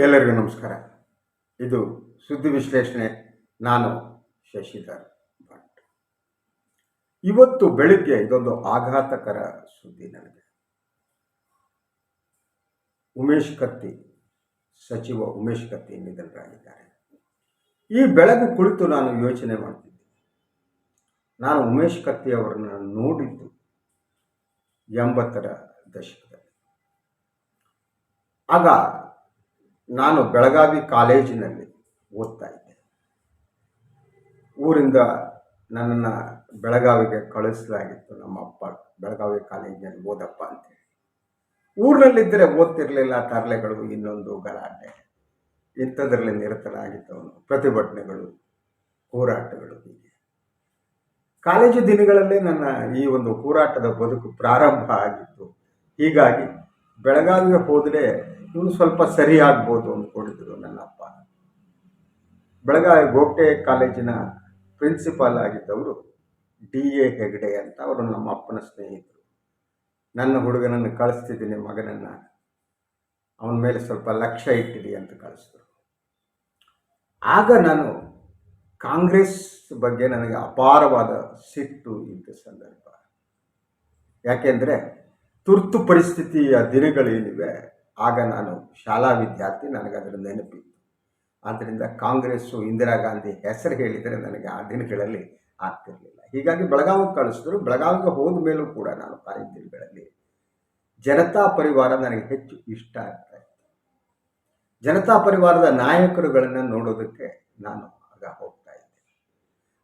ಎಲ್ಲರಿಗೂ ನಮಸ್ಕಾರ. ಇದು ಸುದ್ದಿ ವಿಶ್ಲೇಷಣೆ. ನಾನು ಶಶಿಧರ್ ಭಟ್. ಇವತ್ತು ಬೆಳಿಗ್ಗೆ ಇದೊಂದು ಆಘಾತಕರ ಸುದ್ದಿ ನನಗೆ. ಉಮೇಶ್ ಕತ್ತಿ, ಸಚಿವ ಉಮೇಶ್ ಕತ್ತಿ ನಿಧನರಾಗಿದ್ದಾರೆ. ಈ ಬೆಳಗ್ಗೆ ಕುಳಿತು ನಾನು ಯೋಚನೆ ಮಾಡ್ತಿದ್ದೆ. ನಾನು ಉಮೇಶ್ ಕತ್ತಿ ಅವರನ್ನು ನೋಡಿದ್ದು ಎಂಬತ್ತರ ದಶಕದಲ್ಲಿ. ಆಗ ನಾನು ಬೆಳಗಾವಿ ಕಾಲೇಜಿನಲ್ಲಿ ಓದ್ತಾ ಇದ್ದೆ. ಊರಿಂದ ನನ್ನನ್ನು ಬೆಳಗಾವಿಗೆ ಕಳಿಸಲಾಗಿತ್ತು. ನಮ್ಮ ಅಪ್ಪ ಬೆಳಗಾವಿ ಕಾಲೇಜಿನಲ್ಲಿ ಓದಪ್ಪ ಅಂತೇಳಿ. ಊರಿನಲ್ಲಿದ್ದರೆ ಓದ್ತಿರಲಿಲ್ಲ. ತರಲೆಗಳು ಇನ್ನೊಂದು ಗಲಾಟೆ. ಇಂಥದ್ರಲ್ಲಿ ನಿರತನಾಗಿದ್ದವನು. ಪ್ರತಿಭಟನೆಗಳು, ಹೋರಾಟಗಳು ಹೀಗೆ. ಕಾಲೇಜು ದಿನಗಳಲ್ಲೇ ನನ್ನ ಈ ಒಂದು ಹೋರಾಟದ ಬದುಕು ಪ್ರಾರಂಭ ಆಗಿತ್ತು. ಹೀಗಾಗಿ ಬೆಳಗಾವಿಗೆ ಹೋದರೆ ಇವನು ಸ್ವಲ್ಪ ಸರಿ ಆಗ್ಬೋದು ಅಂದ್ಕೊಂಡಿದ್ರು ನನ್ನ ಅಪ್ಪ ಬೆಳಗಾವಿ ಗೋಗ್ಟೆ ಕಾಲೇಜಿನ ಪ್ರಿನ್ಸಿಪಾಲ್ ಆಗಿದ್ದವರು ಡಿ ಎ ಹೆಗ್ಡೆ ಅಂತ ಅವರು ನಮ್ಮ ಅಪ್ಪನ ಸ್ನೇಹಿತರು. ನನ್ನ ಹುಡುಗನನ್ನು ಕಳಿಸ್ತಿದ್ದೀನಿ ಮಗನನ್ನು. ಅವನ ಮೇಲೆ ಸ್ವಲ್ಪ ಲಕ್ಷ್ಯ ಇಟ್ಟಿರಿ ಅಂತ ಕಳಿಸಿದ್ರು. ಆಗ ನಾನು ಕಾಂಗ್ರೆಸ್ ಬಗ್ಗೆ ನನಗೆ ಅಪಾರವಾದ ಸಿಟ್ಟು ಇದ್ದ ಸಂದರ್ಭ. ಯಾಕೆಂದರೆ ತುರ್ತು ಪರಿಸ್ಥಿತಿಯ ದಿನಗಳೇನಿವೆ ಆಗ ನಾನು ಶಾಲಾ ವಿದ್ಯಾರ್ಥಿ, ನನಗೆ ಅದರ ನೆನಪಿತ್ತು ಆದ್ದರಿಂದ ಕಾಂಗ್ರೆಸ್ಸು ಇಂದಿರಾ ಗಾಂಧಿ ಹೆಸರು ಹೇಳಿದರೆ ನನಗೆ ಆ ದಿನಗಳಲ್ಲಿ ಆಗ್ತಿರಲಿಲ್ಲ. ಹೀಗಾಗಿ ಬೆಳಗಾವಿಗೆ ಕಳಿಸಿದ್ರು. ಬೆಳಗಾವಿಗೆ ಹೋದ ಮೇಲೂ ಕೂಡ ನಾನು ಕಾಲೇಜು ದಿನಗಳಲ್ಲಿ ಜನತಾ ಪರಿವಾರ ನನಗೆ ಹೆಚ್ಚು ಇಷ್ಟ ಆಗ್ತಾ ಇತ್ತು. ಜನತಾ ಪರಿವಾರದ ನಾಯಕರುಗಳನ್ನು ನೋಡೋದಕ್ಕೆ ನಾನು ಆಗ ಹೋಗ್ತಾ ಇದ್ದೆ.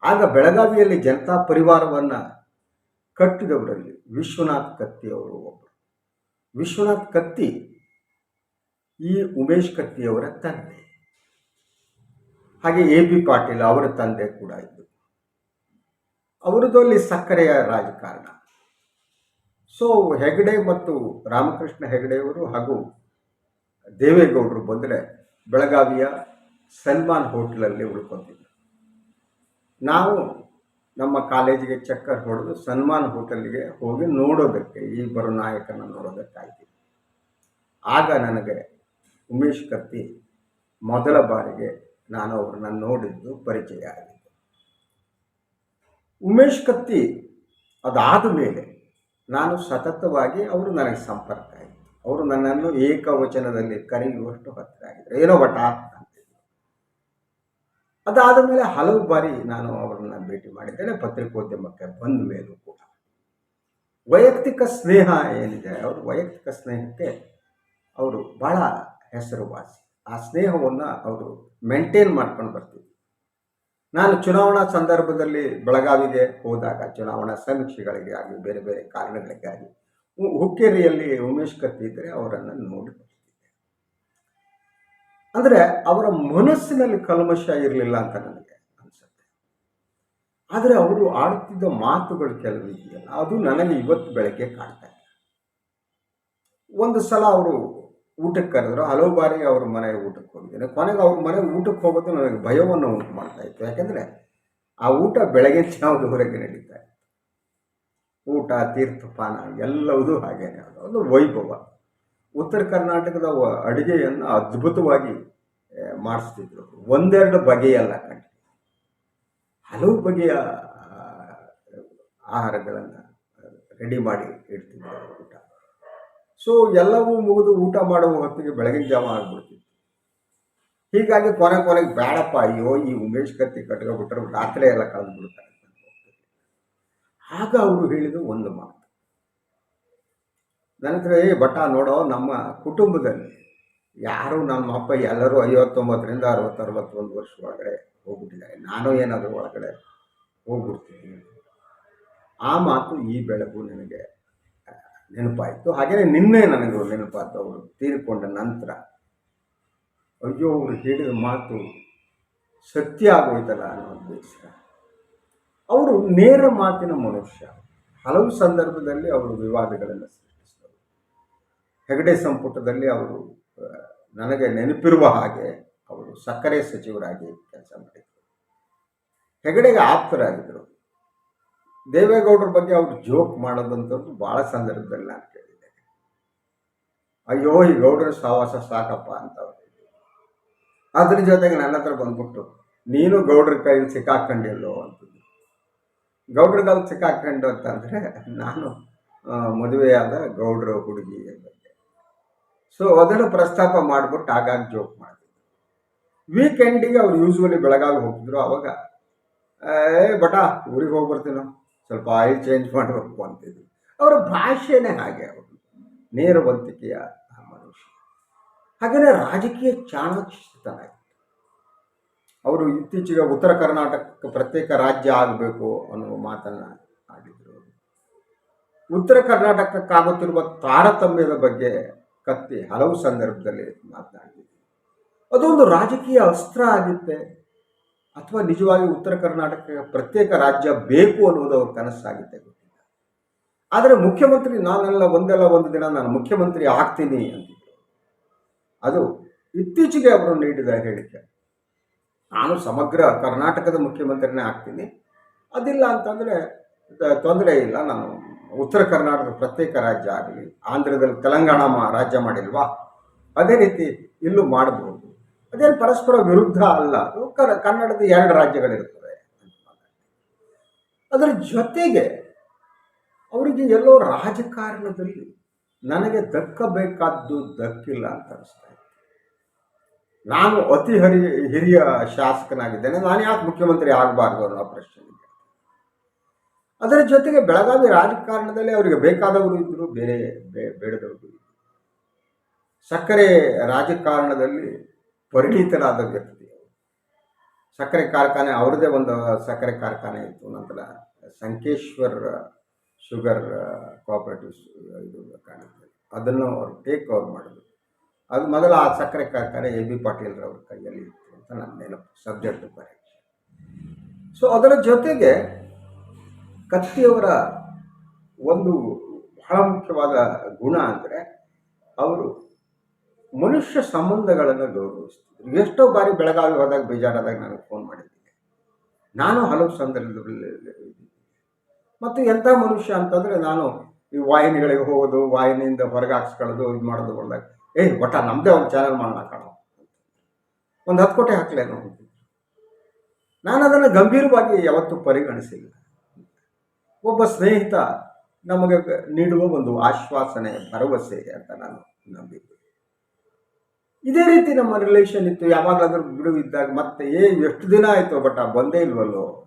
ಆಗ ಬೆಳಗಾವಿಯಲ್ಲಿ ಜನತಾ ಪರಿವಾರವನ್ನು ಕಟ್ಟಿದವರಲ್ಲಿ ವಿಶ್ವನಾಥ್ ಕತ್ತಿ ಅವರು ಒಬ್ಬರು ವಿಶ್ವನಾಥ್ ಕತ್ತಿ ಈ ಉಮೇಶ್ ಕತ್ತಿಯವರ ತಂದೆ. ಹಾಗೆ ಎ ಬಿ ಪಾಟೀಲ್ ಅವರ ತಂದೆ ಕೂಡ ಇದ್ದು ಅವರದ್ದು ಅಲ್ಲಿ ಸಕ್ಕರೆಯ ರಾಜಕಾರಣ. ಸೊ ಹೆಗಡೆ ಮತ್ತು ರಾಮಕೃಷ್ಣ ಹೆಗಡೆಯವರು ಹಾಗೂ ದೇವೇಗೌಡರು ಬಂದರೆ ಬೆಳಗಾವಿಯ ಸಲ್ಮಾನ್ ಹೋಟೆಲಲ್ಲಿ ಉಳ್ಕೊತಿದ್ದರು ನಾವು ನಮ್ಮ ಕಾಲೇಜಿಗೆ ಚಕ್ಕರ್ ಹೊಡೆದು ಸನ್ಮಾನ್ ಹೋಟೆಲ್ಗೆ ಹೋಗಿ ನೋಡೋದಕ್ಕೆ ಈ ಬರೋ ನಾಯಕನ ನೋಡೋದಕ್ಕಾಯ್ತು ಆಗ ನನಗೆ ಉಮೇಶ್ ಕತ್ತಿ ಮೊದಲ ಬಾರಿಗೆ ನಾನು ಅವರನ್ನ ನೋಡಿದ್ದು ಪರಿಚಯ ಆಗಿದೆ ಉಮೇಶ್ ಕತ್ತಿ ಅದಾದ ಮೇಲೆ ನಾನು ಸತತವಾಗಿ ಅವರು ನನಗೆ ಸಂಪರ್ಕ ಆಯಿತು ಅವರು ನನ್ನನ್ನು ಏಕವಚನದಲ್ಲಿ ಕರೆಯುವಷ್ಟು ಹತ್ತಿರ ಆಗಿದ್ದರು. ಏನೋ ಬಟ ಅದಾದ ಮೇಲೆ ಹಲವು ಬಾರಿ ನಾನು ಅವರನ್ನ ಭೇಟಿ ಮಾಡಿದ್ದೇನೆ. ಪತ್ರಿಕೋದ್ಯಮಕ್ಕೆ ಬಂದ ಮೇಲೂ ಕೂಡ. ವೈಯಕ್ತಿಕ ಸ್ನೇಹ ಏನಿದೆ? ಅವರು ವೈಯಕ್ತಿಕ ಸ್ನೇಹಕ್ಕೆ ಅವರು ಭಾಳ ಹೆಸರುವಾಸಿ ಆ ಸ್ನೇಹವನ್ನು ಅವರು ಮೇಂಟೈನ್ ಮಾಡ್ಕೊಂಡು ಬರ್ತೀವಿ. ನಾನು ಚುನಾವಣಾ ಸಂದರ್ಭದಲ್ಲಿ ಬೆಳಗಾವಿಗೆ ಹೋದಾಗ, ಚುನಾವಣಾ ಸಮೀಕ್ಷೆಗಳಿಗೆ ಆಗಿ, ಬೇರೆ ಬೇರೆ ಕಾರಣಗಳಿಗಾಗಿ ಹುಕ್ಕೇರಿಯಲ್ಲಿ ಉಮೇಶ್ ಕತ್ತಿ ಇದ್ದರೆ ಅವರನ್ನು ನೋಡಿ ಅಂದರೆ ಅವರ ಮನಸ್ಸಿನಲ್ಲಿ ಕಲ್ಮಶ ಇರಲಿಲ್ಲ ಅಂತ ನನಗೆ ಅನಿಸುತ್ತೆ. ಆದರೆ ಅವರು ಆಡುತ್ತಿದ್ದ ಮಾತುಗಳು ಕೆಲವು ಇದೆಯಲ್ಲ, ಅದು ನನಗೆ ಇವತ್ತು ಬೆಳಗ್ಗೆ ಕಾಣ್ತಾ ಇದೆ ಒಂದು ಸಲ ಅವರು ಊಟಕ್ಕೆ ಕರೆದ್ರು ಹಲವು ಬಾರಿ ಅವ್ರ ಮನೆಗೆ ಊಟಕ್ಕೆ ಹೋಗಿದ್ದೇನೆ. ಕೊನೆಗೆ ಅವ್ರ ಮನೆಗೆ ಊಟಕ್ಕೆ ಹೋಗೋದು ನನಗೆ ಭಯವನ್ನು ಉಂಟು ಮಾಡ್ತಾ ಇತ್ತು. ಯಾಕೆಂದರೆ ಆ ಊಟ ಬೆಳಗ್ಗೆ ಜಾವದವರೆಗೆ ನಡೀತಾ ಇತ್ತು. ಊಟ ತೀರ್ಥಪಾನ ಎಲ್ಲವೂ ಹಾಗೇನೆ. ಒಂದು ವೈಭವ. ಉತ್ತರ ಕರ್ನಾಟಕದ ಅಡುಗೆಯನ್ನು ಅದ್ಭುತವಾಗಿ ಮಾಡಿಸ್ತಿದ್ರು ಒಂದೆರಡು ಬಗೆಯಲ್ಲ ಕಂಡು ಹಲವು ಬಗೆಯ ಆಹಾರಗಳನ್ನು ರೆಡಿ ಮಾಡಿ ಇಡ್ತಿದ್ರು ಊಟ. ಸೊ ಎಲ್ಲವೂ ಮುಗಿದು ಊಟ ಮಾಡುವ ಹೊತ್ತಿಗೆ ಬೆಳಗಿನ ಜಾವ ಆಗ್ಬಿಡ್ತಿತ್ತು. ಹೀಗಾಗಿ ಕೊನೆ ಕೊನೆಗೆ ಬೇಡಪ್ಪ ಅಯ್ಯೋ, ಈ ಉಮೇಶ್ ಕತ್ತಿ ಕಟ್ಕೊಬಿಟ್ರೆ ರಾತ್ರಿ ಎಲ್ಲ ಕಳೆದು ಬಿಡ್ತಾರೆ ಆಗ ಅವರು ಹೇಳಿದ ಒಂದು ಮಾತು. ನಂತರ ಏ, ಭಟ್ಟ, ನೋಡೋ, ನಮ್ಮ ಕುಟುಂಬದಲ್ಲಿ ಯಾರು ನಮ್ಮ ಅಪ್ಪ ಎಲ್ಲರೂ ಐವತ್ತೊಂಬತ್ತರಿಂದ ಅರವತ್ತು ಅರವತ್ತೊಂದು ವರ್ಷ ಒಳಗಡೆ ಹೋಗ್ಬಿಟ್ಟಿದ್ದಾರೆ. ನಾನು ಏನಾದರೂ ಒಳಗಡೆ ಹೋಗ್ಬಿಡ್ತೀನಿ. ಆ ಮಾತು ಈ ಬೆಳಗು ನನಗೆ ನೆನಪಾಯಿತು. ಹಾಗೆಯೇ ನಿನ್ನೆ ನನಗೆ ನೆನಪಾಯ್ತು. ಅವರು ತೀರಿಕೊಂಡ ನಂತರ ಅಯ್ಯೋ, ಅವರು ಹೇಳಿದ ಮಾತು ಸತ್ಯ ಆಗೋಯ್ತಲ್ಲ ಅನ್ನೋ ಬೇಸರ ಅವರು ನೇರ ಮಾತಿನ ಮನುಷ್ಯ. ಹಲವು ಸಂದರ್ಭದಲ್ಲಿ ಅವರು ವಿವಾದಗಳನ್ನು ಸೃಷ್ಟಿಸಿದರು. ಹೆಗಡೆ ಸಂಪುಟದಲ್ಲಿ ಅವರು ನನಗೆ ನೆನಪಿರುವ ಹಾಗೆ ಅವರು ಸಕ್ಕರೆ ಸಚಿವರಾಗಿ ಕೆಲಸ ಮಾಡಿದರು ಹೆಗಡೆಗೆ ಆಪ್ತರಾಗಿದ್ದರು. ದೇವೇಗೌಡರ ಬಗ್ಗೆ ಅವರು ಜೋಕ್ ಮಾಡೋದಂಥದ್ದು ಭಾಳ ಸಂದರ್ಭದಲ್ಲಿ ನಾನು ಕೇಳಿದ್ದೇನೆ ಅಯ್ಯೋ, ಈ ಗೌಡರ ಸಹವಾಸ ಸಾಕಪ್ಪ ಅಂತ. ಅದ್ರ ಜೊತೆಗೆ ನನ್ನ ಹತ್ರ ಬಂದ್ಬಿಟ್ಟು, ನೀನು ಗೌಡ್ರ ಕೈಲಿ ಸಿಕ್ಕಾಕೊಂಡಿಲ್ಲೋ ಅಂತ ಗೌಡ್ರ ಕೈಲಿ ಸಿಕ್ಕಾಕೊಂಡು ಅಂತಂದರೆ ನಾನು ಮದುವೆಯಾದ ಗೌಡ್ರ ಹುಡುಗಿ ಬಗ್ಗೆ ಸೊ ಅದನ್ನು ಪ್ರಸ್ತಾಪ ಮಾಡಿಬಿಟ್ಟು ಆಗಾಗ ಜೋಕ್ ಮಾಡಿದ್ರು ವೀಕೆಂಡಿಗೆ ಅವ್ರು ಯೂಸ್ವಲಿ ಬೆಳಗಾವಿ ಹೋಗ್ತಿದ್ರು ಅವಾಗ. ಏ ಬಟ ಊರಿಗೆ ಹೋಗಿ ಬರ್ತೀನೋ ಸ್ವಲ್ಪ ಆಯಿಲ್ ಚೇಂಜ್ ಮಾಡಬೇಕು ಅಂತಿದ್ರು. ಅವರ ಭಾಷೆನೇ ಹಾಗೆ ಅವರು. ನೇರವಂತಿಕೆಯ ಮನುಷ್ಯ. ಹಾಗೆಯೇ ರಾಜಕೀಯ ಚಾಣಾಕ್ಷತನ ಇತ್ತು ಅವರು ಇತ್ತೀಚೆಗೆ ಉತ್ತರ ಕರ್ನಾಟಕಕ್ಕೆ ಪ್ರತ್ಯೇಕ ರಾಜ್ಯ ಆಗಬೇಕು ಅನ್ನುವ ಮಾತನ್ನು ಆಡಿದರು ಉತ್ತರ ಕರ್ನಾಟಕಕ್ಕಾಗುತ್ತಿರುವ ತಾರತಮ್ಯದ ಬಗ್ಗೆ ಕತ್ತಿ ಹಲವು ಸಂದರ್ಭದಲ್ಲಿ ಮಾತನಾಡಿದ್ರು. ಅದೊಂದು ರಾಜಕೀಯ ಅಸ್ತ್ರ ಆಗಿತ್ತೆ. ಅಥವಾ ನಿಜವಾಗಿ ಉತ್ತರ ಕರ್ನಾಟಕಕ್ಕೆ ಪ್ರತ್ಯೇಕ ರಾಜ್ಯ ಬೇಕು ಅನ್ನೋದು ಅವ್ರ ಕನಸಾಗಿದೆ ಗೊತ್ತಿಲ್ಲ. ಆದರೆ ಮುಖ್ಯಮಂತ್ರಿ ನಾನೆಲ್ಲ ಒಂದಲ್ಲ ಒಂದು ದಿನ ನಾನು ಮುಖ್ಯಮಂತ್ರಿ ಆಗ್ತೀನಿ ಅಂತಿದ್ರು. ಅದು ಇತ್ತೀಚೆಗೆ ಅವರು ನೀಡಿದ ಹೇಳಿಕೆ. ನಾನು ಸಮಗ್ರ ಕರ್ನಾಟಕದ ಮುಖ್ಯಮಂತ್ರಿನೇ ಆಗ್ತೀನಿ. ಅದಿಲ್ಲ ಅಂತಂದರೆ ತೊಂದರೆ ಇಲ್ಲ. ನಾನು ಉತ್ತರ ಕರ್ನಾಟಕದ ಪ್ರತ್ಯೇಕ ರಾಜ್ಯ ಆಗಲಿ, ಆಂಧ್ರದಲ್ಲಿ ತೆಲಂಗಾಣ ರಾಜ್ಯ ಮಾಡಿಲ್ವಾ? ಅದೇ ರೀತಿ ಇಲ್ಲೂ ಮಾಡಬಹುದು ಅದೇನು ಪರಸ್ಪರ ವಿರುದ್ಧ ಅಲ್ಲ. ಕನ್ನಡದ ಎರಡು ರಾಜ್ಯಗಳಿರ್ತವೆ ಅದರ ಜೊತೆಗೆ ಅವರಿಗೆ ಎಲ್ಲೋ ರಾಜಕಾರಣದಲ್ಲಿ ನನಗೆ ದಕ್ಕಬೇಕಾದ್ದು ದಕ್ಕಿಲ್ಲ ಅಂತ ಅನಿಸ್ತಾ ಇದೆ ನಾನು ಅತಿ ಹರಿ, ಹಿರಿಯ ಶಾಸಕನಾಗಿದ್ದೇನೆ. ನಾನು ಯಾಕೆ ಮುಖ್ಯಮಂತ್ರಿ ಆಗಬಾರ್ದು ಅನ್ನೋ ಪ್ರಶ್ನೆ ಅದರ ಜೊತೆಗೆ ಬೆಳಗಾವಿ ರಾಜಕಾರಣದಲ್ಲಿ ಅವರಿಗೆ ಬೇಕಾದವರು ಇದ್ದರು ಬೇರೆ ಬೇಡದವರು ಸಕ್ಕರೆ ರಾಜಕಾರಣದಲ್ಲಿ ಪರಿಣಿತರಾದ ವ್ಯಕ್ತಿ. ಸಕ್ಕರೆ ಕಾರ್ಖಾನೆ, ಅವ್ರದ್ದೇ ಒಂದು ಸಕ್ಕರೆ ಕಾರ್ಖಾನೆ ಇತ್ತು. ನಂತರ ಸಂಕೇಶ್ವರ್ ಶುಗರ್ ಕೋಆಪರೇಟಿವ್ ಇದು ಕಾಣುತ್ತೆ. ಅದನ್ನು ಅವರು ಟೇಕ್ ಓವರ್ ಮಾಡಿದ್ರು. ಅದು ಮೊದಲು ಆ ಸಕ್ಕರೆ ಕಾರ್ಖಾನೆ ಎ ಬಿ ಪಾಟೀಲ್ರವ್ರ ಕೈಯಲ್ಲಿ ಇತ್ತು ಅಂತ ನನ್ನ ನೆನಪು ಸಬ್ಜೆಕ್ಟ್ ಪರೀಕ್ಷೆ. ಸೊ ಅದರ ಜೊತೆಗೆ ಕತ್ತಿಯವರ ಒಂದು ಬಹಳ ಮುಖ್ಯವಾದ ಗುಣ ಅಂದರೆ, ಅವರು ಮನುಷ್ಯ ಸಂಬಂಧಗಳನ್ನು ಗೌರವಿಸ್ತಿದ್ರು. ಎಷ್ಟೋ ಬಾರಿ ಬೆಳಗಾವಿ ಹೋದಾಗ, ಬೇಜಾರಾದಾಗ ನನಗೆ ಫೋನ್ ಮಾಡಿದ್ದೀನಿ. ನಾನು ಹಲವು ಸಂದರ್ಭದಲ್ಲಿ ಮತ್ತು ಎಂಥ ಮನುಷ್ಯ ಅಂತಂದರೆ ನಾನು ಈ ವಾಹಿನಿಗಳಿಗೆ ಹೋಗೋದು, ವಾಹಿನಿಯಿಂದ ಹೊರಗೆ ಹಾಕ್ಸ್ಕೊಳ್ಳೋದು, ಇದು ಮಾಡೋದು ಹೊರದಾಗ ಏಯ್, ಒಟ್ಟ ನಮ್ಮದೇ ಒಂದು ಚಾನಲ್ ಮಾಡೋಣ ಕಾಣೋ? ಒಂದು ಹತ್ತು ಕೋಟಿ ಹಾಕಲೇ ನೋಡಿ ನಾನು ಅದನ್ನು ಗಂಭೀರವಾಗಿ ಯಾವತ್ತೂ ಪರಿಗಣಿಸಿಲ್ಲ. ಒಬ್ಬ ಸ್ನೇಹಿತ ನಮಗೆ ನೀಡುವ ಒಂದು ಆಶ್ವಾಸನೆ, ಭರವಸೆ ಅಂತ ನಾನು ನಂಬಿದ್ದೆ. ಇದೇ ರೀತಿ ನಮ್ಮ ರಿಲೇಷನ್ ಇತ್ತು. ಯಾವಾಗಲಾದರೂ ಬಿಡು ಇದ್ದಾಗ ಮತ್ತೆ ಏ ಎಷ್ಟು ದಿನ ಆಯಿತು ಬಟ್ ಆ ಬಂದೇ ಇಲ್ವಲ್ಲೋ?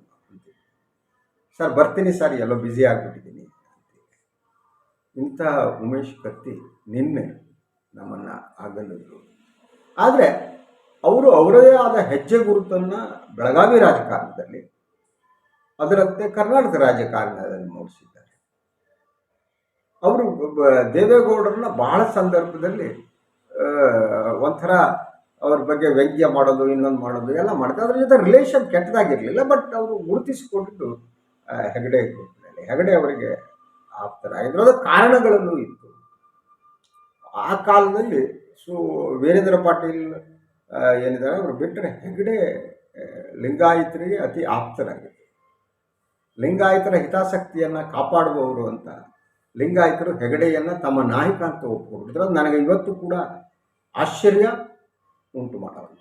ಸರ್ ಬರ್ತೀನಿ ಸರ್ ಎಲ್ಲೋ ಬ್ಯುಸಿ ಆಗಿಬಿಟ್ಟಿದ್ದೀನಿ ಇಂತಹ ಉಮೇಶ್ ಕತ್ತಿ ನಿನ್ನೆ ನಮ್ಮನ್ನು ಆಗಲಿದ್ರು. ಆದರೆ, ಅವರು ಅವರದೇ ಆದ ಹೆಜ್ಜೆ ಗುರುತನ್ನು ಬೆಳಗಾವಿ ರಾಜಕಾರಣದಲ್ಲಿ, ಅದರಂತೆ ಕರ್ನಾಟಕ ರಾಜಕಾರಣದಲ್ಲಿ ಮೂಡಿಸಿದ್ದಾರೆ. ಅವರು ದೇವೇಗೌಡರನ್ನ ಬಹಳ ಸಂದರ್ಭದಲ್ಲಿ ಒಂಥರ ಅವ್ರ ಬಗ್ಗೆ ವ್ಯಂಗ್ಯ ಮಾಡೋದು, ಇನ್ನೊಂದು ಮಾಡೋದು, ಎಲ್ಲ ಮಾಡ್ತಾರೆ. ಅದ್ರ ಜೊತೆ ರಿಲೇಷನ್ ಕೆಟ್ಟದಾಗಿರಲಿಲ್ಲ ಬಟ್ ಅವರು ಗುರುತಿಸಿಕೊಂಡಿದ್ದು ಹೆಗಡೆ ಗ್ರೂಪ್ನಲ್ಲಿ ಹೆಗಡೆ ಅವರಿಗೆ ಆಪ್ತರ ಅದಕ್ಕೆ ಕಾರಣಗಳನ್ನು ಇತ್ತು. ಆ ಕಾಲದಲ್ಲಿ ಸೊ, ವೀರೇಂದ್ರ ಪಾಟೀಲ್ ಏನಿದ್ದಾರೆ, ಅವರು ಬಿಟ್ಟರೆ ಹೆಗಡೆ ಲಿಂಗಾಯತರಿಗೆ ಅತಿ ಆಪ್ತರಾಗಿದ್ದರು. ಲಿಂಗಾಯತರ ಹಿತಾಸಕ್ತಿಯನ್ನು ಕಾಪಾಡುವವರು ಅಂತ ಲಿಂಗಾಯತರು ಹೆಗಡೆಯನ್ನು ತಮ್ಮ ನಾಯಕ ಅಂತ ಒಪ್ಪಿಕೊಂಡಿದ್ರು ನನಗೆ ಇವತ್ತು ಕೂಡ ಆಶ್ಚರ್ಯ ಉಂಟು ಮಾಡುವಂಥ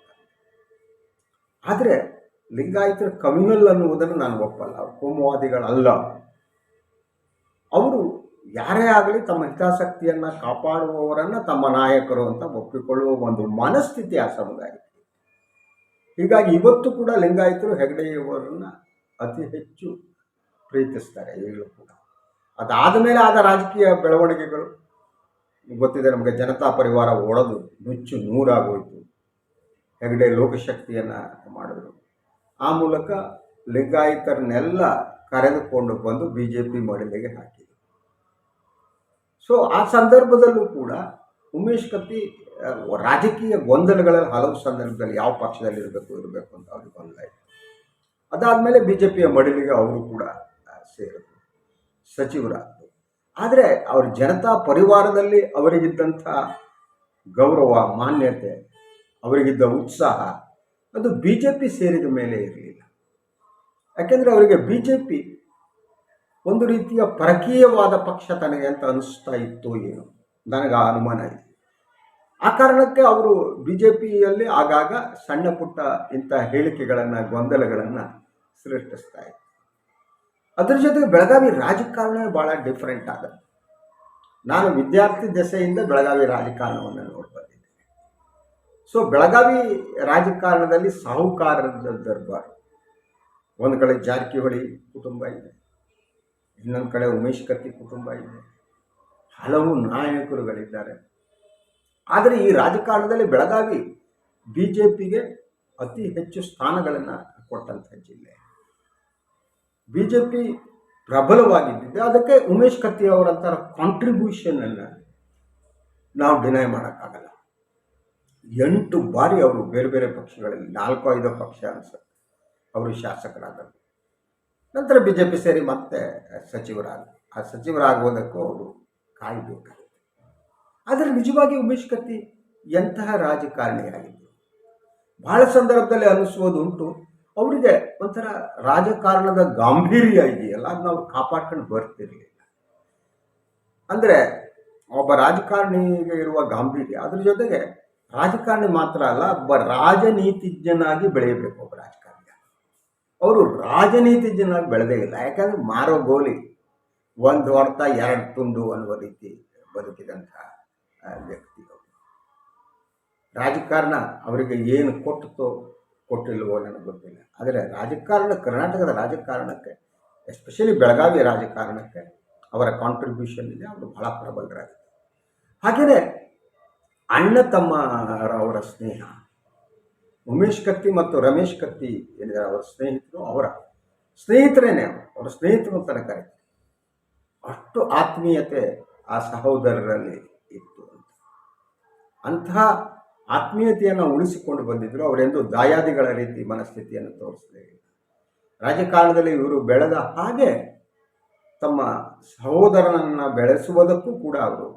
ಆದರೆ ಲಿಂಗಾಯತರು ಕಮ್ಯುನಲ್ ಅನ್ನುವುದನ್ನು ನಾನು ಒಪ್ಪಲ್ಲ. ಕೋಮುವಾದಿಗಳಲ್ಲ. ಅವರು ಯಾರೇ ಆಗಲಿ ತಮ್ಮ ಹಿತಾಸಕ್ತಿಯನ್ನು ಕಾಪಾಡುವವರನ್ನು ತಮ್ಮ ನಾಯಕರು ಅಂತ ಒಪ್ಪಿಕೊಳ್ಳುವ ಒಂದು ಮನಸ್ಥಿತಿ ಆ ಸಮುದಾಯಕ್ಕೆ ಹೀಗಾಗಿ ಇವತ್ತು ಕೂಡ ಲಿಂಗಾಯತರು ಹೆಗಡೆಯವರನ್ನ ಅತಿ ಹೆಚ್ಚು ಪ್ರೀತಿಸ್ತಾರೆ ಈಗಲೂ ಕೂಡ. ಅದಾದ ಮೇಲೆ ಆದ ರಾಜಕೀಯ ಬೆಳವಣಿಗೆಗಳು. ಗೊತ್ತಿದೆ, ನಮಗೆ ಜನತಾ ಪರಿವಾರ ಒಡೆದು ನುಚ್ಚು ನೂರಾಗೋಯಿತು. ಹೆಗಡೆ ಲೋಕಶಕ್ತಿಯನ್ನು ಮಾಡಿದ್ರು. ಆ ಮೂಲಕ ಲಿಂಗಾಯತರನ್ನೆಲ್ಲ ಕರೆದುಕೊಂಡು ಬಂದು ಬಿ ಜೆ ಪಿ ಮಡಿಲಿಗೆ ಹಾಕಿದರು. ಸೊ ಆ ಸಂದರ್ಭದಲ್ಲೂ ಕೂಡ ಉಮೇಶ್ ಕತ್ತಿ ರಾಜಕೀಯ ಗೊಂದಲಗಳಲ್ಲಿ ಹಲವು ಸಂದರ್ಭದಲ್ಲಿ ಯಾವ ಪಕ್ಷದಲ್ಲಿ ಇರಬೇಕು ಇರಬೇಕು ಅಂತ ಅವ್ರಿಗೆ ಗೊಂದಲ ಇತ್ತು. ಅದಾದಮೇಲೆ ಬಿ ಜೆ ಪಿಯ ಮಡಿಲಿಗೆ ಅವರು ಕೂಡ ಸೇರಿದ್ರು. ಸಚಿವರಾದರು ಆದರೆ ಅವ್ರ ಜನತಾ ಪರಿವಾರದಲ್ಲಿ ಅವರಿಗಿದ್ದಂಥ ಗೌರವ, ಮಾನ್ಯತೆ, ಅವರಿಗಿದ್ದ ಉತ್ಸಾಹ, ಅದು ಬಿ ಜೆ ಪಿ ಸೇರಿದ ಮೇಲೆ ಇರಲಿಲ್ಲ. ಯಾಕೆಂದರೆ ಅವರಿಗೆ ಬಿ ಜೆ ಪಿ ಒಂದು ರೀತಿಯ ಪರಕೀಯವಾದ ಪಕ್ಷ ತನಗೆ ಅಂತ ಅನಿಸ್ತಾ ಇತ್ತು ಏನು, ನನಗೆ ಆ ಅನುಮಾನ ಇದೆ. ಆ ಕಾರಣಕ್ಕೆ ಅವರು ಬಿ ಜೆ ಪಿಯಲ್ಲಿ ಆಗಾಗ ಸಣ್ಣ ಪುಟ್ಟ ಇಂಥ ಹೇಳಿಕೆಗಳನ್ನು, ಗೊಂದಲಗಳನ್ನು ಸೃಷ್ಟಿಸ್ತಾ ಇದ್ದಾರೆ ಅದ್ರ ಜೊತೆಗೆ ಬೆಳಗಾವಿ ರಾಜಕಾರಣ ಭಾಳ ಡಿಫ್ರೆಂಟ್ ಆಗುತ್ತೆ ನಾನು ವಿದ್ಯಾರ್ಥಿ ದೆಸೆಯಿಂದ ಬೆಳಗಾವಿ ರಾಜಕಾರಣವನ್ನು ನೋಡಿ ಬಂದಿದ್ದೇನೆ ಸೊ ಬೆಳಗಾವಿ ರಾಜಕಾರಣದಲ್ಲಿ ಸಾಹುಕಾರರ ದರ್ಬಾರ್. ಒಂದು ಕಡೆ ಜಾರಕಿಹೊಳಿ ಕುಟುಂಬ ಇದೆ. ಇನ್ನೊಂದು ಕಡೆ ಉಮೇಶ್ ಕತ್ತಿ ಕುಟುಂಬ ಇದೆ. ಹಲವು ನಾಯಕರುಗಳಿದ್ದಾರೆ. ಆದರೆ ಈ ರಾಜಕಾರಣದಲ್ಲಿ ಬೆಳಗಾವಿ ಬಿ ಜೆ ಪಿಗೆ ಅತಿ ಹೆಚ್ಚು ಸ್ಥಾನಗಳನ್ನು ಕೊಟ್ಟಂಥ ಜಿಲ್ಲೆ. ಬಿ ಜೆ ಪಿ ಪ್ರಬಲವಾಗಿದ್ದಿದೆ. ಅದಕ್ಕೆ ಉಮೇಶ್ ಕತ್ತಿ ಅವರಂಥ ಕಾಂಟ್ರಿಬ್ಯೂಷನನ್ನು ನಾವು ಡಿನೈ ಮಾಡೋಕ್ಕಾಗಲ್ಲ. ಎಂಟು ಬಾರಿ ಅವರು ಬೇರೆ ಬೇರೆ ಪಕ್ಷಗಳಲ್ಲಿ, ನಾಲ್ಕು ಐದು ಪಕ್ಷ ಅನಿಸುತ್ತೆ ಅವರು ಶಾಸಕರಾದರು ನಂತರ ಬಿ ಜೆ ಪಿ ಸೇರಿ ಮತ್ತೆ ಸಚಿವರಾದ, ಆ ಸಚಿವರಾಗುವುದಕ್ಕೂ ಅವರು ಕಾಯಬೇಕಾಗುತ್ತೆ. ಆದರೆ ನಿಜವಾಗಿ ಉಮೇಶ್ ಕತ್ತಿ ಎಂತಹ ರಾಜಕಾರಣಿಯಾಗಿದ್ದರು? ಬಹಳ ಸಂದರ್ಭದಲ್ಲಿ ಅನ್ನಿಸುವುದುಂಟು ಅವರಿಗೆ ಒಂಥರ ರಾಜಕಾರಣದ ಗಾಂಭೀರ್ಯ ಇದೆಯಲ್ಲ ಅದನ್ನ ಅವ್ರು ಕಾಪಾಡ್ಕೊಂಡು ಬರ್ತಿರಲಿಲ್ಲ. ಅಂದರೆ ಒಬ್ಬ ರಾಜಕಾರಣಿಗೆ ಇರುವ ಗಾಂಭೀರ್ಯ ಅದ್ರ ಜೊತೆಗೆ ರಾಜಕಾರಣಿ ಮಾತ್ರ ಅಲ್ಲ ಒಬ್ಬ ರಾಜನೀತಿಜ್ಞನಾಗಿ ಬೆಳೆಯಬೇಕು ಒಬ್ಬ ರಾಜಕಾರಣಿ. ಅವರು ರಾಜನೀತಿಜ್ಞನಾಗಿ ಬೆಳೆದೇ ಇಲ್ಲ. ಯಾಕಂದ್ರೆ ಮಾರೋ ಗೋಲಿ ಒಂದು ಹೊಡೆತ ಎರಡು ತುಂಡು ಅನ್ನುವ ರೀತಿ ಬದುಕಿದಂಥ ಆ, ವ್ಯಕ್ತಿಗಳು ರಾಜಕಾರಣ ಅವರಿಗೆ ಏನು ಕೊಟ್ಟಿತೋ ಕೊಟ್ಟಿಲ್ವೋ ನನಗೆ ಗೊತ್ತಿಲ್ಲ. ಆದರೆ ರಾಜಕಾರಣ ಕರ್ನಾಟಕದ ರಾಜಕಾರಣಕ್ಕೆ ಎಸ್ಪೆಷಲಿ ಬೆಳಗಾವಿ ರಾಜಕಾರಣಕ್ಕೆ ಅವರ ಕಾಂಟ್ರಿಬ್ಯೂಷನ್ ಇದೆ ಅವರು ಬಹಳ ಪ್ರಬಲರಾಗಿದ್ದಾರೆ. ಹಾಗೆಯೇ ಅಣ್ಣ ತಮ್ಮ ಅವರ ಸ್ನೇಹ, ಉಮೇಶ್ ಕತ್ತಿ ಮತ್ತು ರಮೇಶ್ ಕತ್ತಿ ಏನಿದ್ದಾರೆ ಅವರ ಸ್ನೇಹಿತರು, ಅವರ ಸ್ನೇಹಿತರೇನೆ ಅವರ. ಸ್ನೇಹಿತರು ಅಂತಾನೆ ಕರೆ ಅಷ್ಟು ಆತ್ಮೀಯತೆ ಆ ಸಹೋದರರಲ್ಲಿ ಇತ್ತು ಅಂತ. ಅಂತಹ ಆತ್ಮೀಯತೆಯನ್ನು ಉಳಿಸಿಕೊಂಡು ಬಂದಿದ್ದರು ಅವರೆಂದು ದಾಯಾದಿಗಳ ರೀತಿ ಮನಸ್ಥಿತಿಯನ್ನು ತೋರಿಸಲೇ ರಾಜಕಾರಣದಲ್ಲಿ ಇವರು ಬೆಳೆದ ಹಾಗೆ ತಮ್ಮ ಸಹೋದರನನ್ನು ಬೆಳೆಸುವುದಕ್ಕೂ ಕೂಡ ಅವರು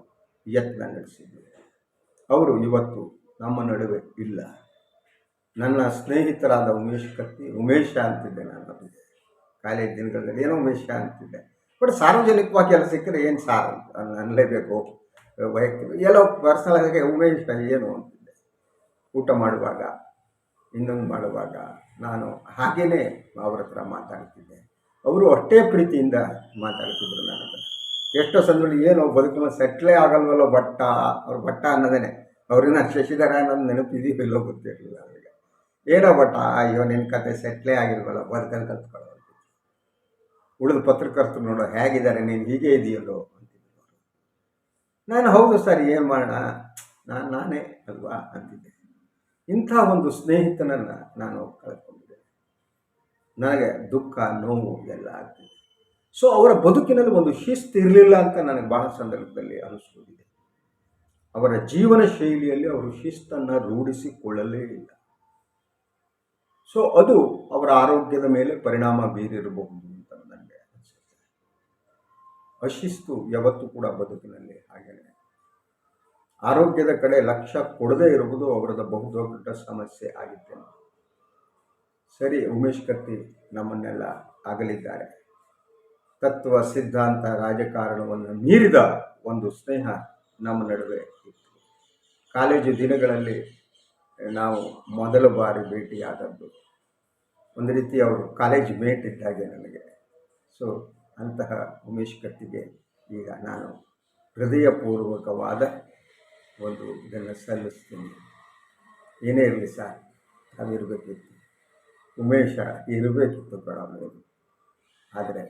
ಯತ್ನ ನಡೆಸಿದರು. ಅವರು ಇವತ್ತು ನಮ್ಮ ನಡುವೆ ಇಲ್ಲ. ನನ್ನ ಸ್ನೇಹಿತರಾದ ಉಮೇಶ್ ಕತ್ತಿ, ಉಮೇಶ ಅಂತಿದ್ದೆ ನಾನು ಕಾಲೇಜ್ ದಿನಗಳಲ್ಲಿ ಏನೋ ಉಮೇಶ ಅಂತಿದ್ದೆ. ಬಟ್ ಸಾರ್ವಜನಿಕವಾಗಿ ಎಲ್ಲ ಸಿಕ್ಕರೆ ಏನು ಸಾರ್ ಅಂತ ಅನ್ನಲೇಬೇಕು ವೈಯಕ್ತಿಕ ಎಲ್ಲೋ ಪರ್ಸನಲ್ ಆಗಿ ಉಮೇಶ್ ಏನು ಅಂತಿದ್ದೆ. ಊಟ ಮಾಡುವಾಗ, ಇನ್ನೊಂದು ಮಾಡುವಾಗ ನಾನು ಹಾಗೇನೆ ಅವ್ರ ಹತ್ರ ಮಾತಾಡ್ತಿದ್ದೆ. ಅವರು ಅಷ್ಟೇ ಪ್ರೀತಿಯಿಂದ ಮಾತಾಡ್ತಿದ್ರು ನನ್ನ ಹತ್ರ. ಎಷ್ಟೋ ಸಂದರ್ಭ ಏನು ಬದುಕಿನ ಸೆಟ್ಲೇ ಆಗಲ್ವಲ್ಲೋ ಬಟ್ಟ ಅವ್ರ ಬಟ್ಟ ಅನ್ನೋದೇನೆ. ಅವ್ರನ್ನ ಶಶಿಧರ ಅನ್ನೋದು ನೆನಪಿದೆಯೋ ಇಲ್ಲೋ ಗೊತ್ತಿರಲಿಲ್ಲ ಅವರಿಗೆ. ಏನೋ ಬಟ್ಟ ಅಯ್ಯೋ ನಿನ್ನ ಕತೆ ಸೆಟ್ಲೇ ಆಗಿಲ್ವಲ್ಲ ಬದುಕಲ್ಲಿ ಕಲ್ತ್ಕೊಳ್ಳೋ ಉಳಿದ ಪತ್ರಕರ್ತರು ನೋಡೋ, ಹೇಗಿದ್ದಾರೆ, ನೀನು ಹೀಗೆ ಇದೆಯಲ್ಲೋ ಅಂತಿದ್ರು ನಾನು ಹೌದು ಸರ್, ಏನು ಮಾಡೋಣ? ನಾನು ನಾನೇ ಅಲ್ವಾ ಅಂತಿದ್ದೆ. ಇಂಥ ಒಂದು ಸ್ನೇಹಿತನನ್ನು ನಾನು ಕಳ್ಕೊಂಡಿದ್ದೆ ನನಗೆ ದುಃಖ, ನೋವು ಎಲ್ಲ ಆಗ್ತಿದೆ. ಸೊ ಅವರ ಬದುಕಿನಲ್ಲಿ ಒಂದು ಶಿಸ್ತು ಇರಲಿಲ್ಲ ಅಂತ ನನಗೆ ಬಹಳ ಸಂದರ್ಭದಲ್ಲಿ ಅನಿಸ್ಕೊಂಡಿದೆ. ಅವರ ಜೀವನ ಶೈಲಿಯಲ್ಲಿ ಅವರು ಶಿಸ್ತನ್ನು ರೂಢಿಸಿಕೊಳ್ಳಲೇ ಇಲ್ಲ. ಸೊ ಅದು ಅವರ ಆರೋಗ್ಯದ ಮೇಲೆ ಪರಿಣಾಮ ಬೀರಿರಬಹುದು ಅಂತ ನನಗೆ ಅನಿಸುತ್ತೆ. ಅಶಿಸ್ತು ಯಾವತ್ತೂ ಕೂಡ ಬದುಕಿನಲ್ಲಿ ಹಾಗೇನೆ. ಆರೋಗ್ಯದ ಕಡೆ ಲಕ್ಷ್ಯ ಕೊಡದೇ ಇರುವುದು ಅವರದ ಬಹುದೊಡ್ಡ ಸಮಸ್ಯೆ ಆಗಿದೆ. ಸರಿ, ಉಮೇಶ್ ಕತ್ತಿ ನಮ್ಮನ್ನೆಲ್ಲ ಆಗಲಿದ್ದಾರೆ ತತ್ವ, ಸಿದ್ಧಾಂತ, ರಾಜಕಾರಣವನ್ನು ಮೀರಿದ ಒಂದು ಸ್ನೇಹ ನಮ್ಮ ನಡುವೆ ಇತ್ತು. ಕಾಲೇಜು ದಿನಗಳಲ್ಲಿ ನಾವು ಮೊದಲ ಬಾರಿ ಭೇಟಿಯಾದದ್ದು. ಒಂದು ರೀತಿ ಅವರು ಕಾಲೇಜ್ ಮೇಟ್ ಇದ್ದಾಗೆ ನನಗೆ. ಸೊ, ಅಂತಹ ಉಮೇಶ್ ಕತ್ತಿಗೆ ಈಗ ನಾನು ಹೃದಯಪೂರ್ವಕವಾದ ಒಂದು ಇದನ್ನು ಸಲ್ಲಿಸ್ತೀನಿ. ಏನೇ ಇರಲಿ ಸರ್ ಅದಿರಬೇಕಿತ್ತು ಉಮೇಶ ಇರಬೇಕಿತ್ತು ಕಣಗಳು ಆದರೆ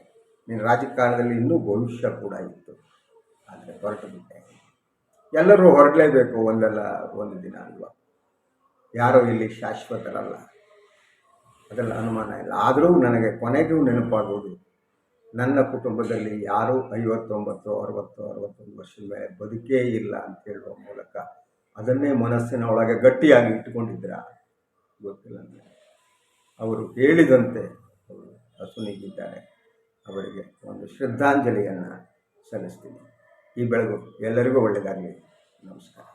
ನಿನ್ನ ರಾಜಕಾರಣದಲ್ಲಿ ಇನ್ನೂ ಭವಿಷ್ಯ ಕೂಡ ಇತ್ತು. ಆದರೆ ಹೊರಟು ಬಿಟ್ಟೆ ಎಲ್ಲರೂ ಹೊರಡಲೇಬೇಕು ಒಂದಲ್ಲ ಒಂದು ದಿನ ಅಲ್ವಾ? ಯಾರೋ ಇಲ್ಲಿ ಶಾಶ್ವತರಲ್ಲ. ಅದೆಲ್ಲ ಅನುಮಾನ ಇಲ್ಲ. ಆದರೂ ನನಗೆ ಕೊನೆಗೂ ನೆನಪಾಗುವುದು ನನ್ನ ಕುಟುಂಬದಲ್ಲಿ ಯಾರೂ ಐವತ್ತೊಂಬತ್ತು, ಅರವತ್ತು, ಅರವತ್ತೊಂದು ವರ್ಷದ ಮೇಲೆ ಬದುಕೇ ಇಲ್ಲ ಅಂತ ಹೇಳುವ ಮೂಲಕ ಅದನ್ನೇ ಮನಸ್ಸಿನ ಒಳಗೆ ಗಟ್ಟಿಯಾಗಿ ಇಟ್ಟುಕೊಂಡಿದ್ರ ಗೊತ್ತಿಲ್ಲ ಅವರು ಹೇಳಿದಂತೆ ಅವರು ಹಸುನಿಗಿದ್ದಾರೆ. ಅವರಿಗೆ ಒಂದು ಶ್ರದ್ಧಾಂಜಲಿಯನ್ನು ಸಲ್ಲಿಸ್ತೀನಿ. ಈ ಬೆಳಗು ಎಲ್ಲರಿಗೂ ಒಳ್ಳೆಯದಾಗಲಿ ನಮಸ್ಕಾರ.